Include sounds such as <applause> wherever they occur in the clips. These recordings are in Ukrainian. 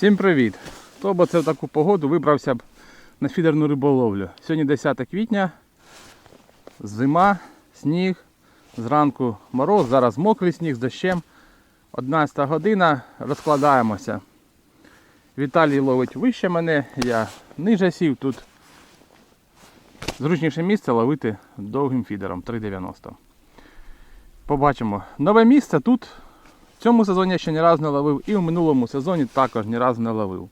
Всім привіт! Хто б це в таку погоду вибрався б на фідерну риболовлю. Сьогодні 10 квітня, зима, сніг, зранку мороз, зараз мокрий сніг з дощем. 11 година, розкладаємося. Віталій ловить вище мене, я ниже сів, тут зручніше місце ловити довгим фідером 3,90. Побачимо. Нове місце тут в цьому сезоні я ще ні разу не ловив і в минулому сезоні також ні разу не ловив.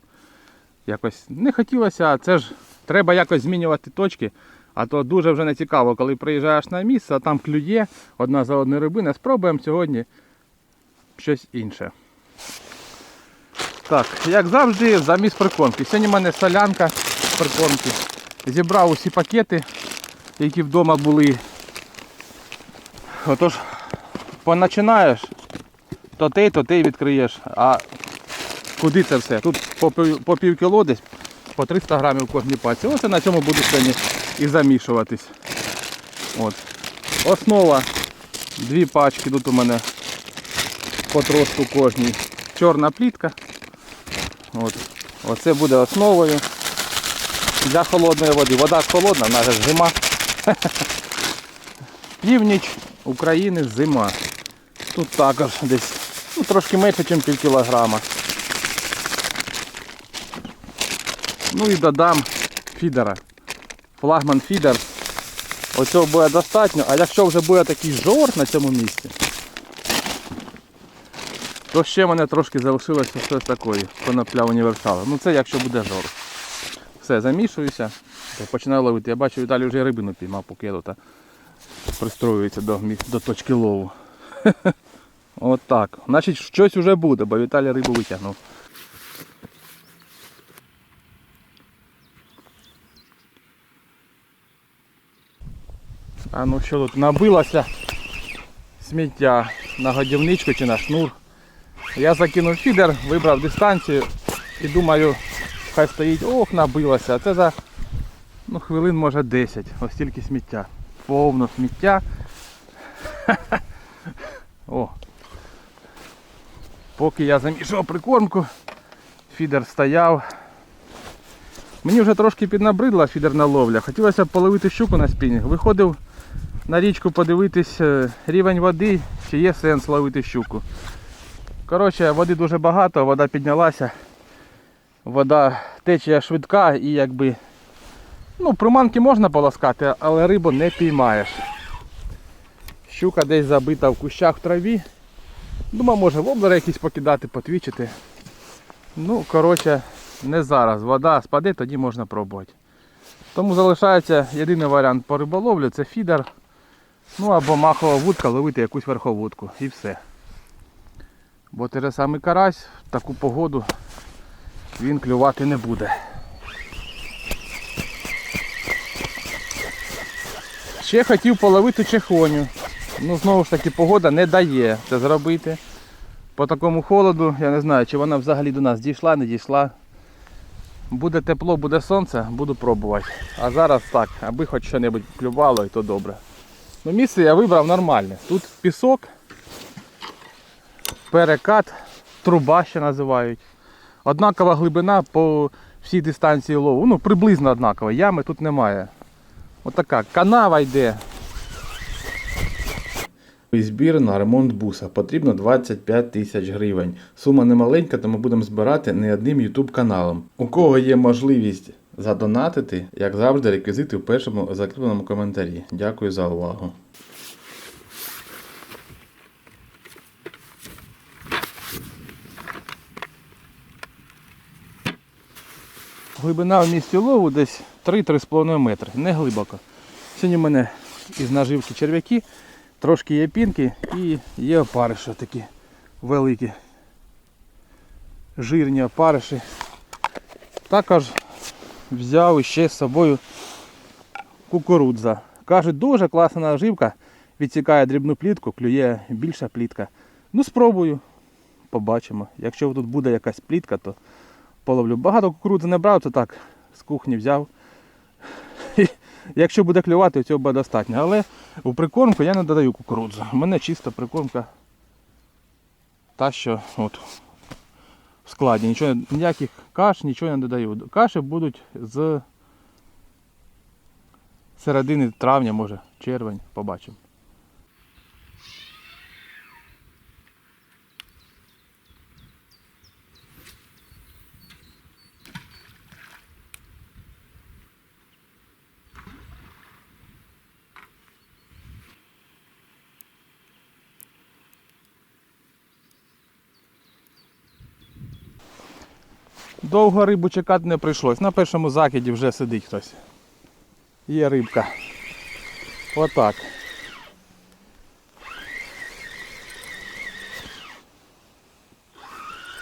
Якось не хотілося, а це ж треба якось змінювати точки. А то дуже вже не цікаво, коли приїжджаєш на місце, а там клює одна за одною рибина. Спробуємо сьогодні щось інше. Так, як завжди, замість прикормки. Сьогодні в мене солянка з прикормки. Зібрав усі пакети, які вдома були. Отож, починаєш то ти, то ти відкриєш. А куди це все? Тут по пів, кіло десь, по 300 грамів кожній паці. Ось я на цьому буду сьогодні і замішуватись. От. Основа. Дві пачки тут у мене потрошку кожній. Чорна плітка. От. Оце буде основою для холодної води. Вода холодна, ж зима. <laughs> Північ України зима. Тут також десь ну, трошки менше, ніж пів кілограма. Ну і додам фідера. Флагман фідер. Оцього буде достатньо, а якщо вже буде такий жор на цьому місці, то ще мене трошки залишилося щось такої конопля універсала. Ну це якщо буде жор. Все, замішуюся, починаю ловити. Я бачу, Віталій вже рибину піймав, поки я тут пристроюється до, до точки лову. <laughs> От так. Значить щось вже буде, бо Віталій рибу витягнув. А ну що тут набилося сміття на годівничку чи на шнур. Я закинув фідер, вибрав дистанцію і думаю, хай стоїть, ох, набилося. А це за ну, хвилин може 10. Ось тільки сміття. Повно сміття. <laughs> О. Поки я замішав прикормку, фідер стояв. Мені вже трошки піднабридла фідерна ловля. Хотілося б половити щуку на спінінг. Виходив на річку подивитись е, рівень води, чи є сенс ловити щуку. Коротше, води дуже багато, вода піднялася. Вода течія швидка і якби. Ну, приманки можна полоскати, але рибу не піймаєш. Щука десь забита в кущах в траві. Думав, може воблери якісь покидати, потвічити. Ну, коротше, не зараз. Вода спаде, тоді можна пробувати. Тому залишається єдиний варіант по риболовлю це фідер. Ну або махова вудка, ловити якусь верховудку і все. Бо той же самий карась в таку погоду він клювати не буде. Ще хотів половити чехоню. Ну знову ж таки погода не дає це зробити. По такому холоду, я не знаю, чи вона взагалі до нас дійшла, не дійшла. Буде тепло, буде сонце, буду пробувати. А зараз так, аби хоч щось клювало, і то добре. Ну, місце я вибрав нормальне. Тут пісок, перекат, труба ще називають. Однакова глибина по всій дистанції лову. Ну, приблизно однакова. Ями тут немає. Отака канава йде. Збір на ремонт буса потрібно 25 тисяч гривень. Сума немаленька, тому будемо збирати не одним YouTube каналом. У кого є можливість задонатити, як завжди, реквізити в першому закріпленому коментарі. Дякую за увагу. Глибина в місці лову десь 3-3,5 метри, не глибоко. Сьогодні в мене із наживки черв'яки, трошки є пінки і є опариші такі великі. Жирні опариші. Також взяв ще з собою кукурудза. Кажуть, дуже класна наживка, відсікає дрібну плітку, клює більша плітка. Ну спробую, побачимо. Якщо тут буде якась плітка, то половлю. Багато кукурудзи не брав, то так, з кухні взяв. Якщо буде клювати, цього буде достатньо. Але у прикормку я не додаю кукурудзу. У мене чиста прикормка та, що от, в складі. Нічого, ніяких каш, нічого не додаю. Каші будуть з середини травня, може, червень, побачимо. Довго рибу чекати не прийшлось. На першому закиді вже сидить хтось. Є рибка. Отак.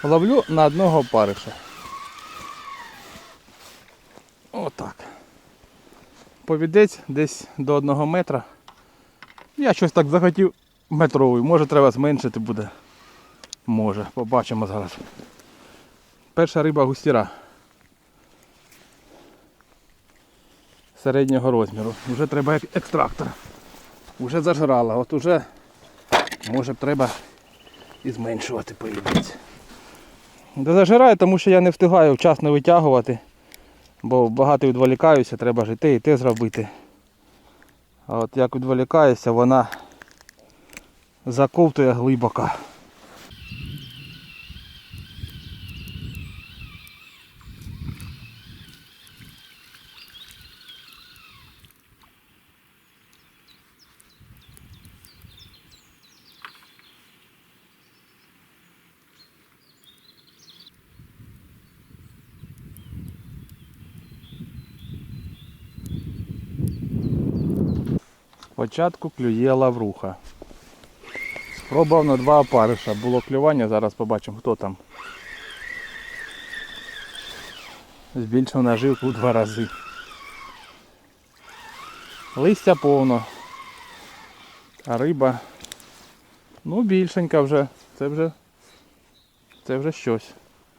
Ловлю на одного париша. Отак. Повідець десь до одного метра. Я щось так захотів метровий. Може треба зменшити буде. Може, побачимо зараз. Перша риба густіра. Середнього розміру. Вже треба ек- екстрактор. Уже зажрала. От уже може треба і зменшувати поїдеться. Де зажираю, тому що я не встигаю вчасно витягувати, бо багато відволікаюся, треба ж і те, і те зробити. А от як відволікаюся, вона заковтує глибоко. Спочатку клює лавруха. Спробував на два опариша. Було клювання, зараз побачимо хто там. Збільшив наживку в два рази. Листя повно. А риба ну більшенька вже. Це вже це вже щось.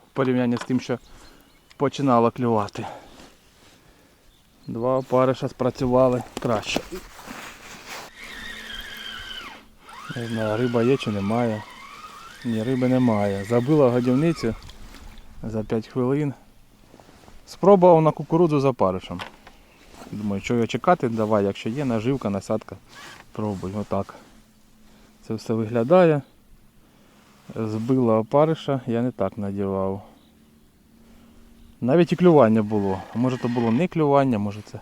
В порівнянні з тим, що починало клювати. Два опариша спрацювали краще. Не знаю, риба є чи немає. Ні, риби немає. Забила годівницю за 5 хвилин. Спробував на кукурудзу за паришем. Думаю, що його чекати, давай, якщо є наживка, насадка, пробуй. Отак. Це все виглядає. Збила опариша, я не так надівав. Навіть і клювання було. Може то було не клювання, може це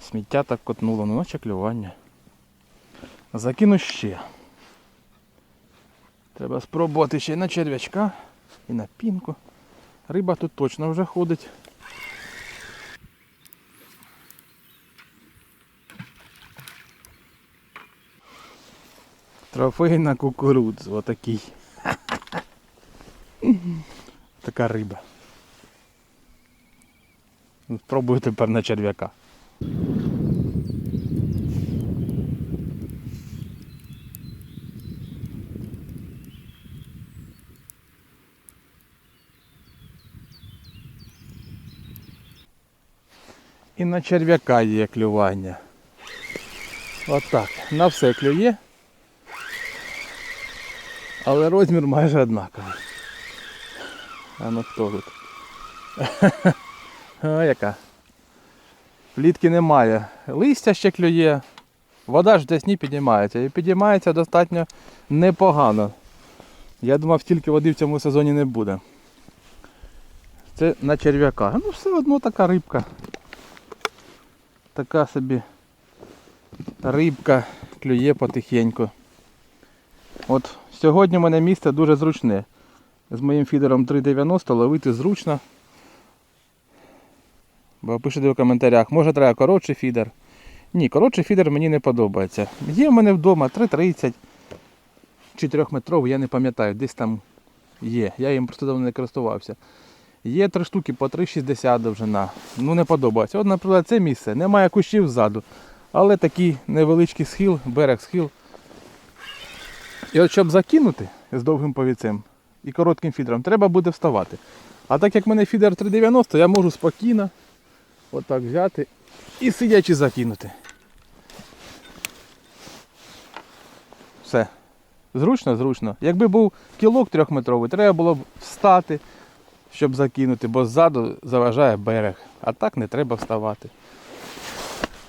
сміття так котнуло, ну наче клювання. Закину ще. Треба спробувати ще й на черв'ячка і на пінку. Риба тут точно вже ходить. Трофей на кукурудзу, отакий. <laughs> Така риба. Спробую тепер на черв'яка. І на черв'яка є клювання. Отак. На все клює. Але розмір майже однаковий. А ну хто тут? <laughs> О, яка. Плітки немає. Листя ще клює. Вода ж десь не піднімається. І піднімається достатньо непогано. Я думав, стільки води в цьому сезоні не буде. Це на черв'яка. Ну все одно така рибка. Така собі рибка клює потихеньку. От сьогодні в мене місце дуже зручне. З моїм фідером 390 ловити зручно. Бо пишете в коментарях, може треба коротший фідер. Ні, коротший фідер мені не подобається. Є в мене вдома 3,30 4-метровий, я не пам'ятаю, десь там є. Я їм просто давно не користувався. Є три штуки по 3,60 довжина. Ну не подобається. От, наприклад, це місце. Немає кущів ззаду. Але такий невеличкий схил, берег схил. І от щоб закинути з довгим повіцем і коротким фідером, треба буде вставати. А так як в мене фідер 390, я можу спокійно отак взяти і сидячи закинути. Все. Зручно, зручно. Якби був кілок трьохметровий, треба було б встати, щоб закинути, бо ззаду заважає берег. А так не треба вставати.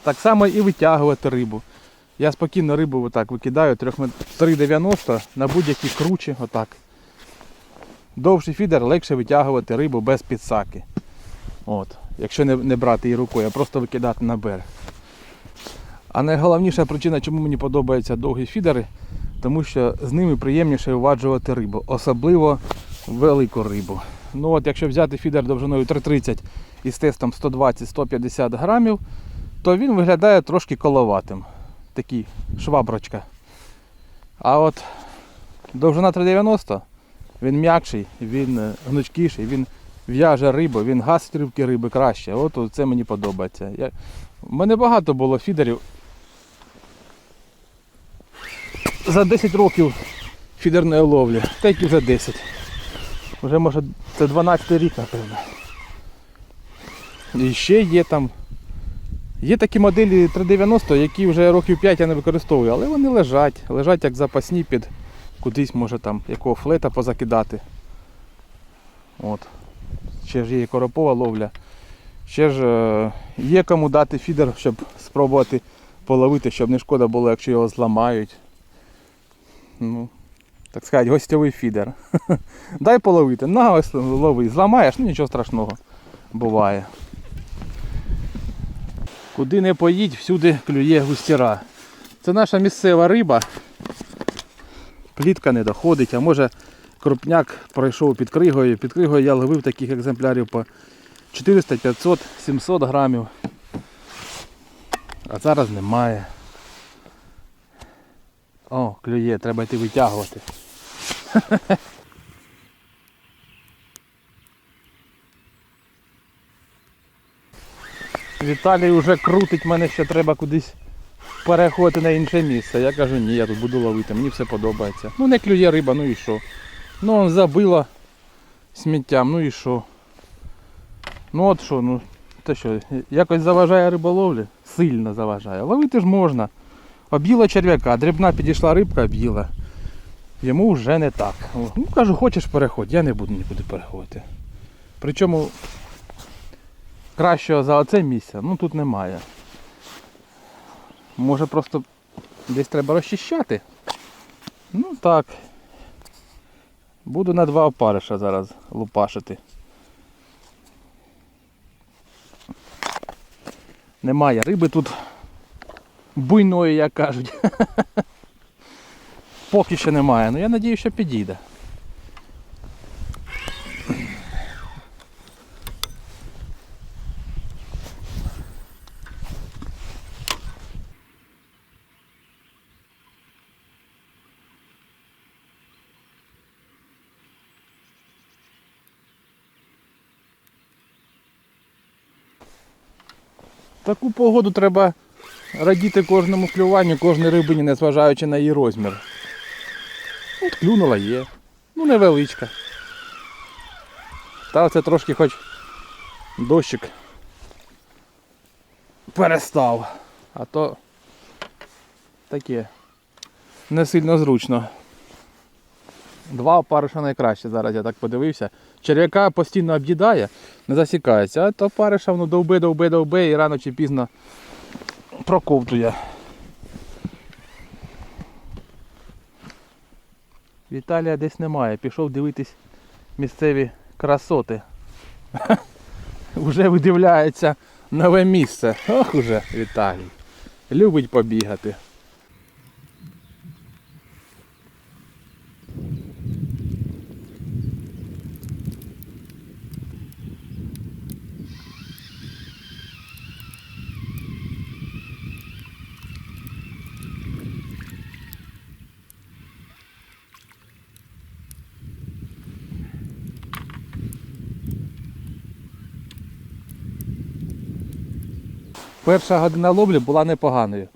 Так само і витягувати рибу. Я спокійно рибу отак викидаю 3,90 на будь-які кручі, отак. Довший фідер легше витягувати рибу без підсаки. От. Якщо не, не брати її рукою, а просто викидати на берег. А найголовніша причина, чому мені подобаються довгі фідери, тому що з ними приємніше виваджувати рибу, особливо велику рибу. Ну от Якщо взяти фідер довжиною 330 із тестом 120-150 грамів, то він виглядає трошки коловатим. Такий шваброчка. А от довжина 390, він м'якший, він е, гнучкіший, він в'яже рибу, він гасить рибки риби краще. От це мені подобається. Я... У мене багато було фідерів. За 10 років фідерної ловлі. Та які вже 10. Вже може це 12 рік, напевно. І ще є там. Є такі моделі 390, які вже років 5 я не використовую, але вони лежать. Лежать як запасні під кудись може там якого флета позакидати. От. Ще ж є коропова ловля. Ще ж е, є кому дати фідер, щоб спробувати половити, щоб не шкода було, якщо його зламають. Ну, так сказати, гостьовий фідер. <laughs> Дай половити, на ось лови. Зламаєш, ну нічого страшного буває. Куди не поїдь, всюди клює густіра. Це наша місцева риба. Плітка не доходить, а може крупняк пройшов під кригою. Під кригою я ловив таких екземплярів по 400, 500, 700 грамів. А зараз немає. О, клює, треба йти витягувати. <laughs> Віталій вже крутить мене, що треба кудись переходити на інше місце. Я кажу, ні, я тут буду ловити, мені все подобається. Ну не клює риба, ну і що. Ну он забило сміттям, ну і що. Ну от що, ну те що, якось заважає риболовлі? Сильно заважає. Ловити ж можна. Об'їла черв'яка, дрібна підійшла рибка, об'їла. Йому вже не так. Ну кажу, хочеш переходь, я не буду нікуди переходити. Причому кращого за оце місце, ну тут немає. Може просто десь треба розчищати. Ну так. Буду на два опариша зараз лупашити. Немає риби тут буйної, як кажуть. <laughs> Поки що немає, ну я надію, що підійде. Таку погоду треба радіти кожному клюванню, кожній рибині, незважаючи на її розмір. От клюнула є. Ну невеличка. Та це трошки хоч дощик перестав. А то таке не сильно зручно. Два опариша найкраще зараз, я так подивився. Черв'яка постійно об'їдає, не засікається, а то опариша воно довбе, довбе, довбе і рано чи пізно проковтує. Віталія десь немає, пішов дивитись місцеві красоти. <laughs> Уже видивляється нове місце. Ох уже Віталій. Любить побігати. Перша година ловлі була непоганою.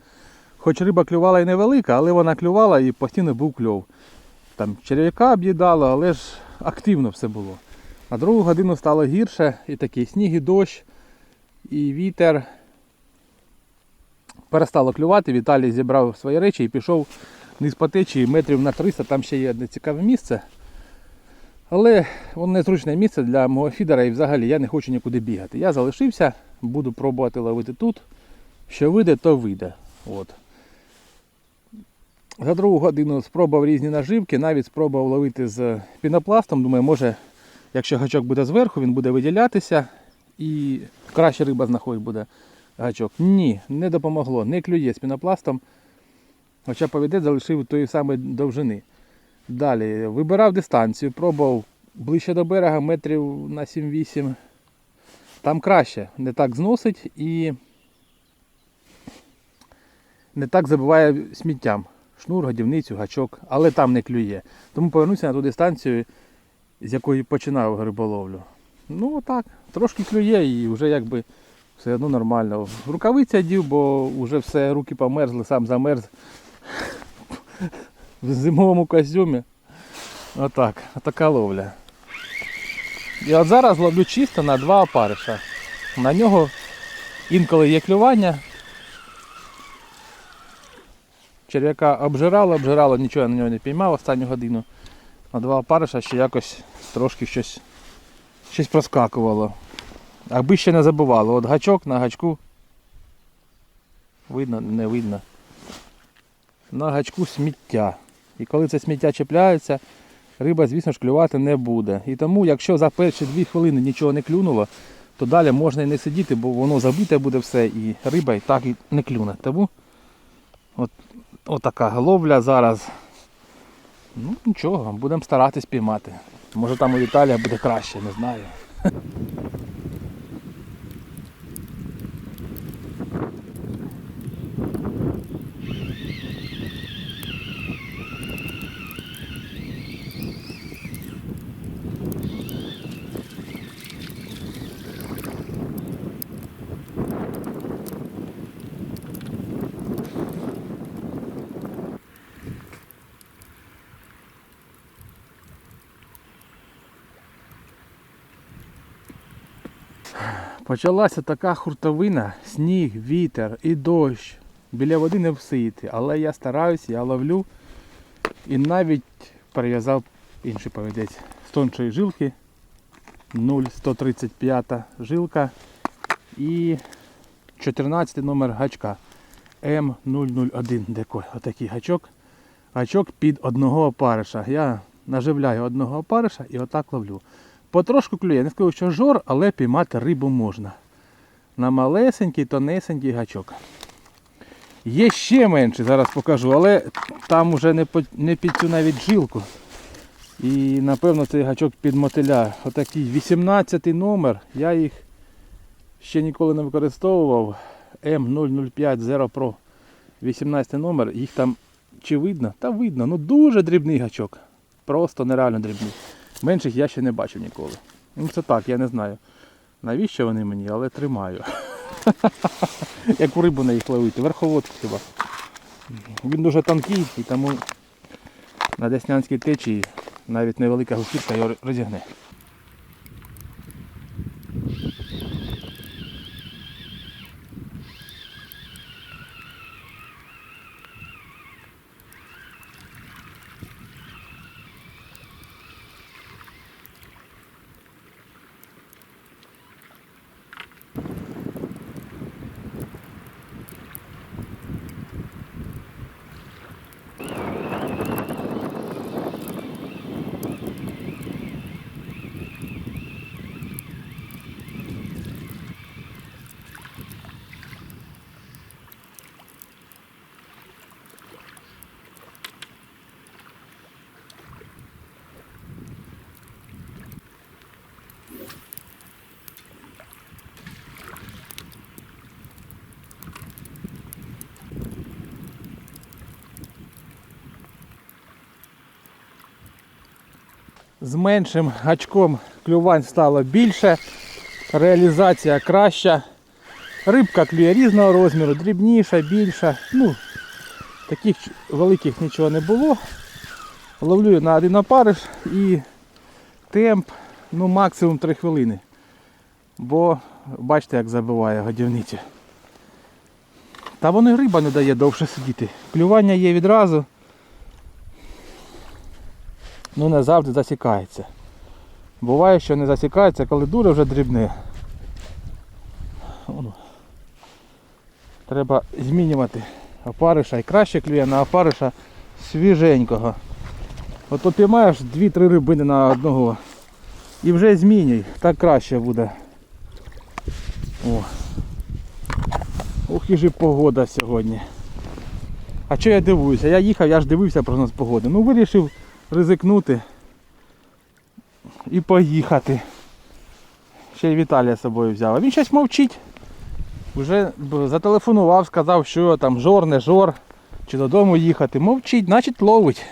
Хоч риба клювала і невелика, але вона клювала і постійно був кльов. Там черв'яка об'їдало, але ж активно все було. На другу годину стало гірше, і такий сніг, і дощ, і вітер. Перестало клювати, Віталій зібрав свої речі і пішов низ по течії метрів на 300, там ще є одне цікаве місце. Але воно незручне місце для мого фідера і взагалі я не хочу нікуди бігати. Я залишився, буду пробувати ловити тут. Що вийде, то вийде. От. За другу годину спробував різні наживки, навіть спробував ловити з пінопластом. Думаю, може, якщо гачок буде зверху, він буде виділятися і краще риба знаходить буде гачок. Ні, не допомогло, не клює з пінопластом. Хоча повідець залишив тої самої довжини. Далі вибирав дистанцію, пробував ближче до берега метрів на 7-8. Там краще, не так зносить і не так забиває сміттям. Шнур, годівницю, гачок, але там не клює. Тому повернуся на ту дистанцію, з якої починав риболовлю. Ну отак, трошки клює і вже якби все одно нормально. Рукавиця дів, бо вже все, руки померзли, сам замерз в зимовому костюмі. Отак, отака ловля. І от зараз ловлю чисто на два опариша. На нього інколи є клювання. Черв'яка обжирало, обжирало, нічого я на нього не піймав останню годину. На два опариша ще якось трошки щось, щось проскакувало. Аби ще не забувало. От гачок на гачку. Видно, не видно. На гачку сміття. І коли це сміття чіпляється, риба, звісно ж, клювати не буде. І тому, якщо за перші дві хвилини нічого не клюнуло, то далі можна і не сидіти, бо воно забите буде все і риба і так і не клюне. Тому от, от така ловля зараз. Ну нічого, будемо старатись піймати. Може там у Віталія буде краще, не знаю. Почалася така хуртовина, сніг, вітер і дощ. Біля води не всити, але я стараюсь, я ловлю і навіть перев'язав інший повідець з тоншої жилки 0,135 жилка і 14 номер гачка М001 декой. Отакий гачок. Гачок під одного опариша. Я наживляю одного опариша і отак ловлю. Потрошку клює, не скажу, що жор, але піймати рибу можна. На малесенький, тонесенький гачок. Є ще менше, зараз покажу, але там уже не, не під цю навіть жилку. І напевно цей гачок під мотиля. Отакий 18 номер. Я їх ще ніколи не використовував. М005 Zero Pro 18 номер. Їх там чи видно? Та видно. Ну дуже дрібний гачок. Просто нереально дрібний. Менших я ще не бачив ніколи. Ну це так, я не знаю. Навіщо вони мені, але тримаю. <laughs> Як у рибу на їх ловити. Верховод хіба. Він дуже тонкий і тому на деснянській течії навіть невелика густірка його розігне. З меншим гачком клювань стало більше, реалізація краща. Рибка клює різного розміру, дрібніша, більша. Ну, таких великих нічого не було. Ловлю на один опариш і темп ну, максимум 3 хвилини. Бо бачите, як забиває годівниця. Та воно й риба не дає довше сидіти. Клювання є відразу. Ну не завжди засікається. Буває, що не засікається, коли дуже вже дрібне. Треба змінювати опариша і краще клює на опариша свіженького. От попіймаєш 2-3 рибини на одного і вже змінюй, так краще буде. О. Ох і ж погода сьогодні. А що я дивуюся? Я їхав, я ж дивився прогноз погоди. Ну вирішив ризикнути і поїхати. Ще й Віталія з собою взяв. А він щось мовчить. Вже зателефонував, сказав, що там жор, не жор, чи додому їхати. Мовчить, значить ловить.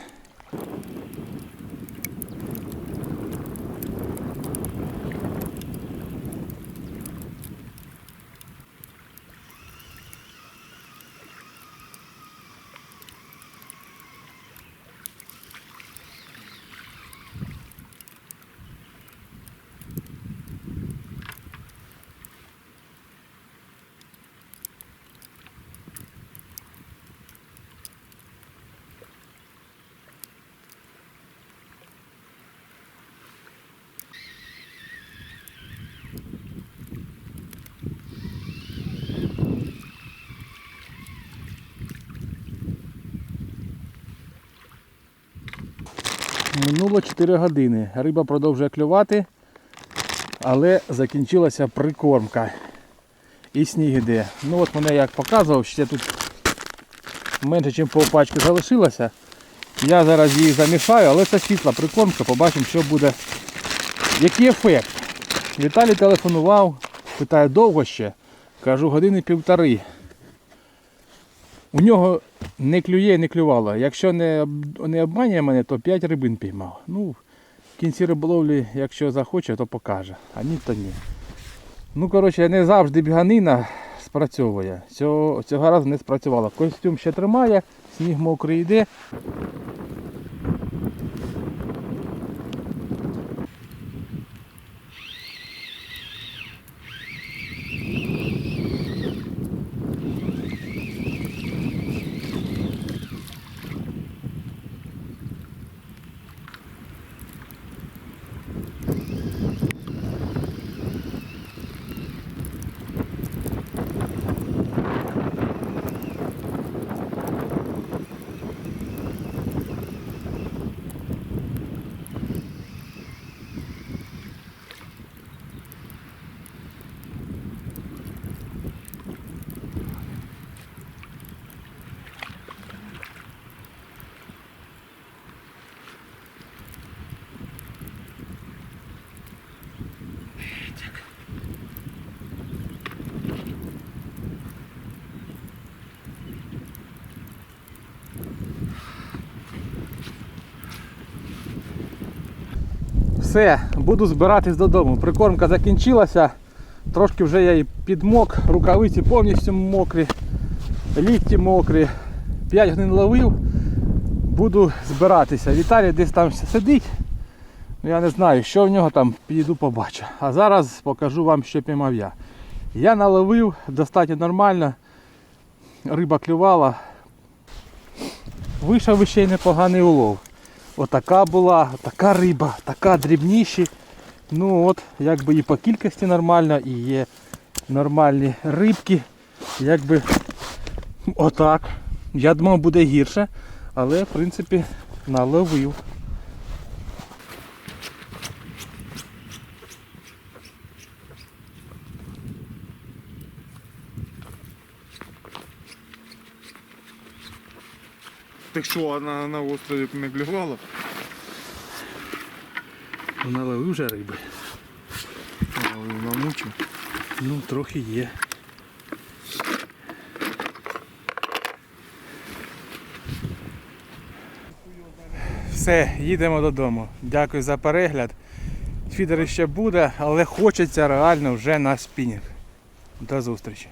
Минуло 4 години. Риба продовжує клювати, але закінчилася прикормка. І сніг іде. Ну от мене як показував, ще тут менше, ніж півпачки залишилося. Я зараз її замішаю, але це світла прикормка, побачимо, що буде. Який ефект? Віталій телефонував, питає довго ще. Кажу, години півтори. У нього не клює, не клювало. Якщо не, не обманює мене, то 5 рибин піймав. Ну, в кінці риболовлі, якщо захоче, то покаже. А ні, то ні. Ну, коротше, не завжди біганина спрацьовує. Цього, цього разу не спрацювало. Костюм ще тримає, сніг мокрий йде. Все, буду збиратись додому. Прикормка закінчилася. Трошки вже я і підмок, рукавиці повністю мокрі, лікті мокрі. 5 годин ловив. Буду збиратися. Віталій десь там сидить. Ну, Я не знаю, що в нього там, підійду побачу. А зараз покажу вам, що піймав я. Я наловив достатньо нормально. Риба клювала. Вийшов ще й непоганий улов. Отака була, така риба, така дрібніші. Ну от, якби і по кількості нормально, і є нормальні рибки. Якби отак. Я думав буде гірше, але в принципі наловив. Так що, на, на острові не клювала? Наловив вже риби. Намучив. Ну, трохи є. Все, їдемо додому. Дякую за перегляд. Фідер ще буде, але хочеться реально вже на спінінг. До зустрічі.